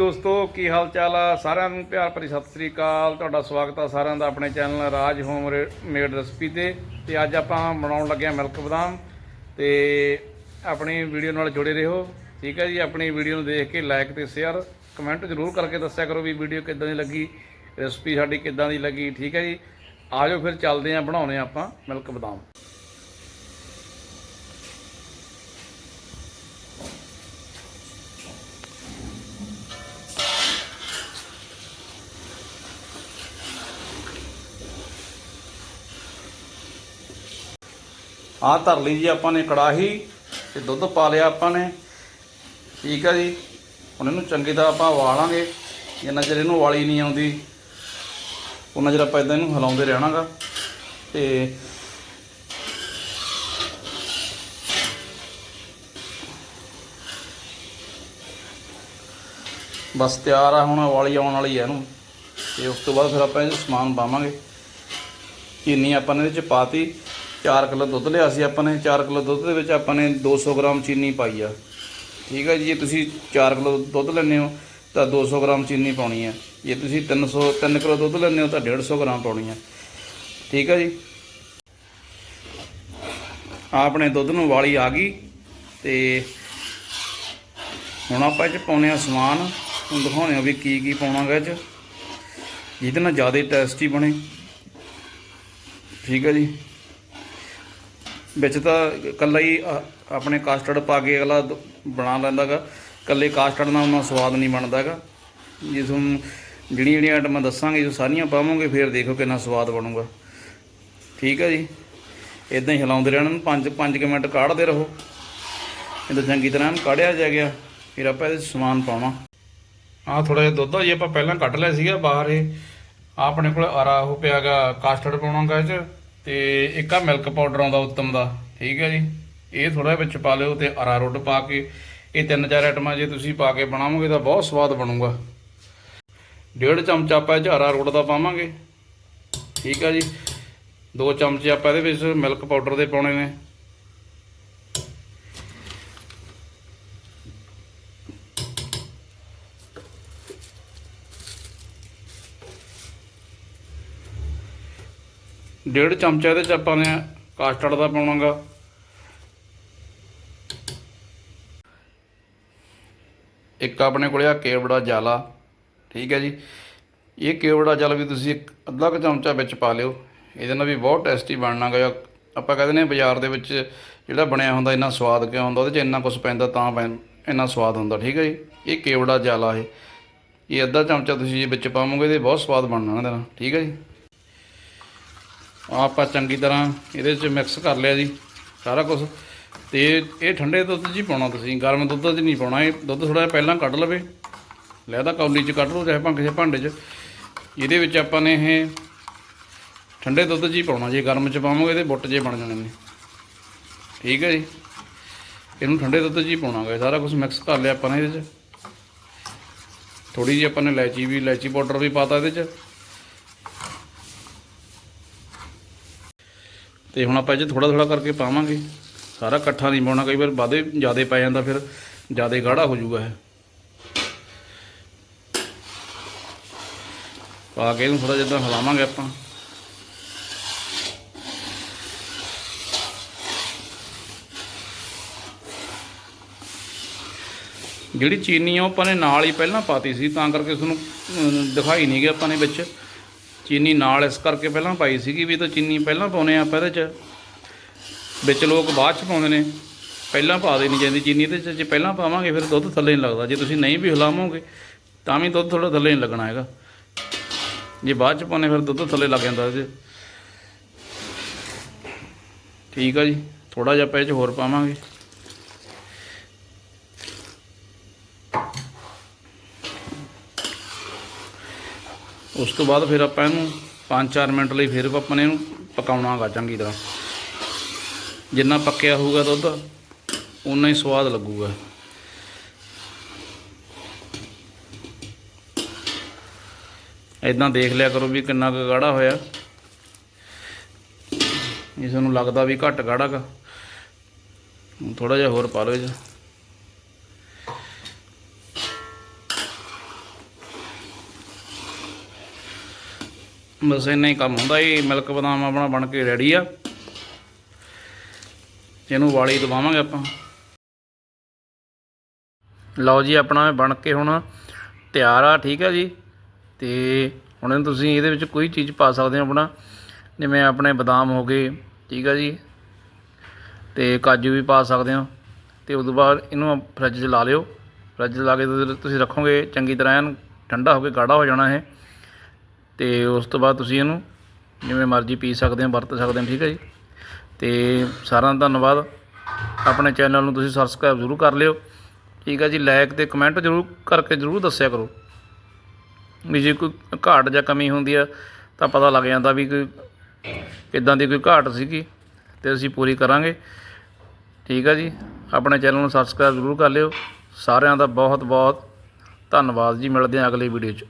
ਦੋਸਤੋ, ਕੀ ਹਾਲ ਚਾਲ ਆ? ਸਾਰਿਆਂ ਨੂੰ ਪਿਆਰ ਭਰੀ ਸਤਿ ਸ੍ਰੀ ਅਕਾਲ। ਤੁਹਾਡਾ ਸਵਾਗਤ ਆ ਸਾਰਿਆਂ ਦਾ ਆਪਣੇ channel Raj home made recipe ਤੇ। ਤੇ ਅੱਜ ਆਪਾਂ ਬਣਾਉਣ ਲੱਗੇ ਆ ਮਿਲਕ ਬਦਾਮ। ਤੇ ਆਪਣੀ ਵੀਡੀਓ ਨਾਲ ਜੁੜੇ ਰਹੋ, ਠੀਕ ਹੈ ਜੀ? ਆਪਣੀ ਵੀਡੀਓ ਨੂੰ ਦੇਖ ਕੇ ਲਾਈਕ ਤੇ ਸ਼ੇਅਰ ਕਮੈਂਟ ਜ਼ਰੂਰ ਕਰਕੇ ਦੱਸਿਆ ਕਰੋ ਵੀ ਵੀਡੀਓ ਕਿੱਦਾਂ ਦੀ ਲੱਗੀ, ਰੈਸਪੀ ਸਾਡੀ ਕਿੱਦਾਂ ਦੀ ਲੱਗੀ, ਠੀਕ ਹੈ ਜੀ? ਆਜੋ ਫਿਰ ਚੱਲਦੇ ਆ ਬਣਾਉਣੇ ਆ ਆਪਾਂ ਮਿਲਕ ਬਦਾਮ। ਆਹ ਧਰ ਲਈ ਜੀ ਆਪਾਂ ਨੇ ਕੜਾਹੀ ਤੇ ਦੁੱਧ ਪਾ ਲਿਆ ਆਪਾਂ ਨੇ। ਠੀਕ ਆ ਜੀ। ਹੁਣ ਇਹਨੂੰ ਚੰਗੀ ਤਰ੍ਹਾਂ ਆਪਾਂ ਉਬਾਲਾਂਗੇ। ਜਿੰਨਾ ਚਿਰ ਇਹਨੂੰ ਵਾਲੀ ਨਹੀਂ ਆਉਂਦੀ ਉਹਨਾਂ ਚਿਰ ਆਪਾਂ ਇਦਾਂ ਇਹਨੂੰ ਹਿਲਾਉਂਦੇ ਰਹਿਣਾਗਾ। ਤੇ ਬਸ ਤਿਆਰ ਆ, ਹੁਣ ਉਬਾਲੀ ਆਉਣ ਵਾਲੀ ਹੈ ਇਹਨੂੰ। ਤੇ ਉਸ ਤੋਂ ਬਾਅਦ ਫਿਰ ਆਪਾਂ ਇਹ ਸਮਾਨ ਪਾਵਾਂਗੇ। ਚੀਨੀ ਆਪਾਂ ਨੇ ਇਹਦੇ ਚ ਪਾਤੀ 4 ਕਿਲੋ ਦੁੱਧ ਲਿਆ ਸੀ ਆਪਾਂ ਨੇ 4 ਕਿਲੋ ਦੁੱਧ ਦੇ ਵਿੱਚ ਆਪਾਂ ਨੇ 200 ਗ੍ਰਾਮ ਚੀਨੀ ਪਾਈ ਆ। ਠੀਕ ਹੈ ਜੀ, ਜੇ ਤੁਸੀਂ 4 ਕਿਲੋ ਦੁੱਧ ਲੈਂਦੇ ਹੋ, ਤਾਂ 200 ਗ੍ਰਾਮ ਚੀਨੀ ਪਾਉਣੀ ਹੈ ਜੇ ਤੁਸੀਂ 300 3 ਕਿਲੋ ਦੁੱਧ ਲੈਂਦੇ ਹੋ, ਤਾਂ 150 ਗ੍ਰਾਮ ਪਾਉਣੀ ਹੈ ਠੀਕ ਹੈ ਜੀ? ਆਪਣੇ ਦੁੱਧ ਨੂੰ ਵਾਲੀ ਆ ਗਈ, ਤੇ ਹੁਣ ਆਪਾਂ ਇਹ ਚ ਪਾਉਣੇ ਆ ਸਮਾਨ। ਹੁਣ ਦਿਖਾਉਣੇ ਆ ਵੀ ਕੀ ਕੀ ਪਾਉਣਾਗਾ ਇਹ ਚ। ਜਿਹਦੇ ਨਾਲ ਜ਼ਿਆਦਾ ਟੇਸਟੀ ਬਣੇ। ਠੀਕ ਹੈ ਜੀ? ਵਿੱਚ ਤਾਂ ਇਕੱਲਾ ਹੀ, ਅ- ਆਪਣੇ ਕਾਸਟਰਡ ਪਾ ਕੇ ਅਗਲਾ ਦ- ਬਣਾ ਲੈਂਦਾਗਾ ਇਕੱਲੇ ਕਾਸਟਰਡ ਨਾਲ ਉਹਨਾਂ ਸਵਾਦ ਨਹੀਂ ਬਣਦਾਗਾ ਜੇ ਤੁਹਾਨੂੰ ਜਿਹੜੀਆਂ ਜਿਹੜੀਆਂ ਆਈਟਮਾਂ ਦੱਸਾਂਗੇ, ਜੋ ਸਾਰੀਆਂ ਪਾਵਾਂਗੇ, ਫਿਰ ਦੇਖੋ ਕਿੰਨਾ ਸਵਾਦ ਬਣੂਗਾ। ਠੀਕ ਹੈ ਜੀ? ਇਦਾਂ ਹੀ ਹਿਲਾਉਂਦੇ ਰਹਿਣਾ ਨੂੰ 5 5 ਮਿੰਟ ਕਾੜਦੇ ਰਹੋ। ਇਹਦਾ ਚੰਗੀ ਤਰ੍ਹਾਂ ਇਹਨੂੰ ਕਾੜਿਆ ਜਾ ਗਿਆ। ਫਿਰ ਆਪਾਂ ਇਹਦੇ 'ਚ ਸਮਾਨ ਪਾਉਣਾ ਆਹ ਥੋੜਾ ਜਿਹਾ ਦੁੱਧ ਆ ਜੀ, ਆਪਾਂ ਪਹਿਲਾਂ ਕੱਢ ਲਿਆ ਸੀਗਾ ਬਾਹਰ ਇਹ। ਆਹ ਆਪਣੇ ਕੋਲ ਅਰਾ ਉਹ ਪਿਆਗਾ ਕਾਸਟਰਡ ਪਾਉਣਾਗਾ ਇਹ 'ਚ। ਤੇ ਇੱਕ ਆ ਮਿਲਕ ਪਾਊਡਰ ਆਉਂਦਾ ਉੱਤਮ ਦਾ, ਠੀਕ ਹੈ ਜੀ। ਇਹ ਥੋੜਾ ਵਿੱਚ ਪਾ ਲਿਓ ਤੇ ਅਰਾਰੋਟ ਪਾ ਕੇ, ਇਹ ਤਿੰਨ ਚਾਰ ਆਈਟਮਾਂ ਜੇ ਤੁਸੀਂ ਪਾ ਕੇ ਬਣਾਵੋਗੇ ਤਾਂ ਬਹੁਤ ਸਵਾਦ ਬਣੂਗਾ। ਡੇਢ ਚਮਚ ਆਪਾਂ ਇਹ 'ਚ ਅਰਾਰੋਟ ਦਾ ਪਾਵਾਂਗੇ। ਠੀਕ ਹੈ ਜੀ। ਦੋ ਚਮਚੇ ਆਪਾਂ ਇਹਦੇ ਵਿੱਚ ਮਿਲਕ ਪਾਊਡਰ ਦੇ ਪਾਉਣੇ ਨੇ। ਡੇਢ ਚਮਚਾ ਇਹਦੇ ਚ ਆਪਾਂ ਨੇ ਕਾਸਟਰਡ ਦਾ ਪਾਉਣਾਗਾ। ਇੱਕ ਆਪਣੇ ਕੋਲੇ ਆ ਕੇਵੜਾ ਜਾਲਾ, ਠੀਕ ਹੈ ਜੀ। ਇਹ ਕੇਵੜਾ ਜਾਲਾ ਵੀ ਤੁਸੀਂ ਇੱਕ ਅੱਧਾ ਕੁ ਚਮਚਾ ਵਿੱਚ ਪਾ ਲਿਓ। ਇਹਦੇ ਨਾਲ ਵੀ ਬਹੁਤ ਟੇਸਟੀ ਬਣਨਾਗਾ। ਆਪਾਂ ਕਹਿੰਦੇ ਨੇ ਬਾਜ਼ਾਰ ਦੇ ਵਿੱਚ ਜਿਹੜਾ ਬਣਿਆ ਹੁੰਦਾ, ਇੰਨਾ ਸਵਾਦ ਕਿਉਂ ਹੁੰਦਾ, ਉਹਦੇ 'ਚ ਇੰਨਾ ਕੁਝ ਪੈਂਦਾ ਤਾਂ ਪੈਂ, ਇੰਨਾ ਸਵਾਦ ਹੁੰਦਾ, ਠੀਕ ਹੈ ਜੀ। ਇਹ ਕੇਵੜਾ ਜਾਲਾ ਇਹ। ਇਹ ਅੱਧਾ ਚਮਚਾ ਤੁਸੀਂ ਜੇ ਵਿੱਚ ਪਾਵੋਗੇ ਤੇ ਬਹੁਤ ਸਵਾਦ ਬਣਨਾ ਇਹਦੇ ਨਾਲ, ਠੀਕ ਹੈ ਜੀ। ਆਪਾਂ ਚੰਗੀ ਤਰ੍ਹਾਂ ਇਹਦੇ 'ਚ ਮਿਕਸ ਕਰ ਲਿਆ ਜੀ, ਸਾਰਾ ਕੁਝ ਤੇ ਇਹ ਠੰਡੇ ਦੁੱਧ 'ਚ ਹੀ ਪਾਉਣਾ ਤੁਸੀਂ, ਗਰਮ ਦੁੱਧ 'ਚ ਨਹੀਂ ਪਾਉਣਾ, ਇਹ ਦੁੱਧ ਥੋੜਾ ਜਿਹਾ ਪਹਿਲਾਂ ਕੱਢ ਲਵੇ। ਲੈ ਤਾਂ ਕੌਲੀ 'ਚ ਕੱਢ ਲਓ, ਚਾਹੇ ਭਾਂਡੇ ਕਿਸੇ ਭਾਂਡੇ 'ਚ। ਇਹਦੇ ਵਿੱਚ ਆਪਾਂ ਨੇ ਇਹ ਠੰਡੇ ਦੁੱਧ 'ਚ ਹੀ ਪਾਉਣਾ ਜੀ, ਗਰਮ 'ਚ ਪਾਵਾਂਗੇ ਇਹਦੇ ਬੁੱਟ ਜੇ ਬਣ ਜਾਣੇ ਨੇ। ਠੀਕ ਹੈ ਜੀ। ਇਹਨੂੰ ਠੰਡੇ ਦੁੱਧ 'ਚ ਹੀ ਪਾਉਣਾਗਾ, ਸਾਰਾ ਕੁਝ ਮਿਕਸ ਕਰ ਲਿਆ ਆਪਾਂ ਨੇ ਇਹਦੇ 'ਚ। ਥੋੜੀ ਜਿਹੀ ਆਪਾਂ ਨੇ ਇਲਾਇਚੀ ਵੀ, ਇਲਾਇਚੀ ਪਾਊਡਰ ਵੀ ਪਾਤਾ ਇਹਦੇ 'ਚ। ਤੇ ਹੁਣ ਆਪਾਂ ਇਹ 'ਚ ਥੋੜਾ ਥੋੜਾ ਕਰਕੇ ਪਾਵਾਂਗੇ। ਸਾਰਾ ਇਕੱਠਾ ਨਹੀਂ ਪਾਉਣਾ ਕਈ ਵਾਰ ਵਾਦੇ ਜਿਆਦੇ ਪੈ ਜਾਂਦਾ ਫਿਰ ਜਿਆਦੇ ਗਾੜਾ ਹੋ ਜਾਊਗਾ ਇਹ। ਪਾ ਕੇ ਇਹਨੂੰ ਥੋੜਾ ਜਿਹਾ ਹਿਲਾਵਾਂਗੇ ਆਪਾਂ। ਜਿਹੜੀ ਚੀਨੀ ਆ ਉਹ ਆਪਾਂ ਨੇ ਨਾਲ ਹੀ ਪਹਿਲਾਂ ਪਾਤੀ ਸੀ ਤਾਂ ਕਰਕੇ ਤੁਹਾਨੂੰ ਅਮ, ਦਿਖਾਈ ਨਹੀਂ ਗਿਆ ਆਪਾਂ ਨੇ ਵਿੱਚ। ਚੀਨੀ ਨਾਲ ਇਸ ਕਰਕੇ ਪਹਿਲਾਂ ਪਾਈ ਸੀਗੀ ਵੀ ਤਾਂ ਚੀਨੀ ਪਹਿਲਾਂ ਪਾਉਨੇ ਆ ਆਪਾਂ ਇਹਦੇ ਚ। ਵਿੱਚ ਲੋਕ ਬਾਅਦ ਚ ਪਾਉਂਦੇ ਨੇ। ਪਹਿਲਾਂ ਪਾ ਦੇਣੀ ਚਾਹੀਦੀ ਚੀਨੀ ਇਹਦੇ ਚ ਜੇ ਪਹਿਲਾਂ ਪਾਵਾਂਗੇ ਫਿਰ ਦੁੱਧ ਥੱਲੇ ਨਹੀਂ ਲੱਗਦਾ। ਜੇ ਤੁਸੀਂ ਨਹੀਂ ਵੀ ਹਿਲਾਵੋਗੇ, ਤਾਂ ਵੀ ਦੁੱਧ ਥੋੜਾ ਥੱਲੇ ਨਹੀਂ ਲੱਗਣਾ ਹੈਗਾ। ਜੇ ਬਾਅਦ ਚ ਪਾਉਨੇ ਫਿਰ ਦੁੱਧ ਥੱਲੇ ਲੱਗ ਜਾਂਦਾ ਇਹਦੇ ਠੀਕ ਆ ਜੀ। ਥੋੜਾ ਜਿਹਾ ਆਪਾਂ ਇਹ ਚ ਹੋਰ ਪਾਵਾਂਗੇ। ਉਸ ਤੋਂ ਬਾਅਦ ਫਿਰ ਆਪਾਂ ਇਹਨੂੰ 5-4 ਮਿੰਟ ਲਈ ਫਿਰ ਆਪਾਂ ਨੇ ਇਹਨੂੰ ਪਕਾਉਣਾਗਾ ਚੰਗੀ ਤਰ੍ਹਾਂ। ਜਿੰਨਾ ਪੱਕਿਆ ਹੋਊਗਾ ਦੁੱਧ ਉਨਾ ਹੀ ਸਵਾਦ ਲੱਗੂਗਾ। ਇਦਾਂ ਦੇਖ ਲਿਆ ਕਰੋ ਵੀ ਕਿੰਨਾ ਕੁ ਗਾੜਾ ਹੋਇਆ। ਇਸ ਨੂੰ ਲੱਗਦਾ ਵੀ ਘੱਟ ਗਾੜਾ ਗਾ। ਥੋੜਾ ਜਿਹਾ ਹੋਰ ਪਾ ਲਓ ਜੀ ਬਸ ਇੰਨਾ ਹੀ ਕੰਮ ਹੁੰਦਾ ਇਹ ਮਿਲਕ ਬਦਾਮ ਆਪਣਾ ਬਣ ਕੇ ਰੈਡੀ ਆ। ਇਹਨੂੰ ਵਾਲੀ ਦਵਾਵਾਂਗੇ ਆਪਾਂ। ਲਓ ਜੀ, ਆਪਣਾ ਬਣ ਕੇ ਹੁਣ ਤਿਆਰ ਆ, ਠੀਕ ਆ ਜੀ। ਤੇ ਹੁਣ ਇਹਨੂੰ ਤੁਸੀਂ ਇਹਦੇ ਵਿੱਚ ਕੋਈ ਚੀਜ਼ ਪਾ ਸਕਦੇ ਹੋ ਆਪਣਾ। ਜਿਵੇਂ ਆਪਣੇ ਬਦਾਮ ਹੋ ਗਏ, ਠੀਕ ਆ ਜੀ। ਤੇ ਕਾਜੂ ਵੀ ਪਾ ਸਕਦੇ ਹੋ। ਤੇ ਉਸ ਤੋਂ ਬਾਅਦ ਇਹਨੂੰ ਫਰਿੱਜ 'ਚ ਲਾ ਲਿਓ। ਫਰਿੱਜ ਲਾ ਕੇ ਤੁਸੀਂ- ਤੁਸੀਂ ਰੱਖੋਗੇ, ਚੰਗੀ ਤਰ੍ਹਾਂ ਐਨ ਠੰਡਾ ਹੋ ਕੇ, ਗਾੜਾ ਹੋ ਜਾਣਾ ਇਹ। ਅਤੇ ਉਸ ਤੋਂ ਬਾਅਦ ਤੁਸੀਂ ਇਹਨੂੰ ਜਿਵੇਂ ਮਰਜ਼ੀ ਪੀ ਸਕਦੇ ਹੋ, ਵਰਤ ਸਕਦੇ ਹੋ, ਠੀਕ ਹੈ ਜੀ। ਅਤੇ ਸਾਰਿਆਂ ਦਾ ਧੰਨਵਾਦ। ਆਪਣੇ ਚੈਨਲ ਨੂੰ ਤੁਸੀਂ ਸਬਸਕ੍ਰਾਈਬ ਜ਼ਰੂਰ ਕਰ ਲਿਓ। ਠੀਕ ਹੈ ਜੀ ਲਾਇਕ ਤੇ ਕਮੈਂਟ ਜ਼ਰੂਰ ਕਰਕੇ ਜ਼ਰੂਰ ਦੱਸਿਆ ਕਰੋ। ਵੀ ਜੇ ਕੋਈ ਘਾਟ ਜਾਂ ਕਮੀ ਹੁੰਦੀ ਆ, ਤਾਂ ਪਤਾ ਲੱਗ ਜਾਂਦਾ ਵੀ ਕੋਈ ਕਿੱਦਾਂ ਦੀ ਕੋਈ ਘਾਟ ਸੀਗੀ ਤੇ ਅਸੀਂ ਪੂਰੀ ਕਰਾਂਗੇ। ਠੀਕ ਹੈ ਜੀ, ਆਪਣੇ ਚੈਨਲ ਨੂੰ ਸਬਸਕ੍ਰਾਈਬ ਜ਼ਰੂਰ ਕਰ ਲਿਓ। ਸਾਰਿਆਂ ਦਾ ਬਹੁਤ ਬਹੁਤ ਧੰਨਵਾਦ ਜੀ, ਮਿਲਦੇ ਹਾਂ ਅਗਲੀ ਵੀਡੀਓ 'ਚ।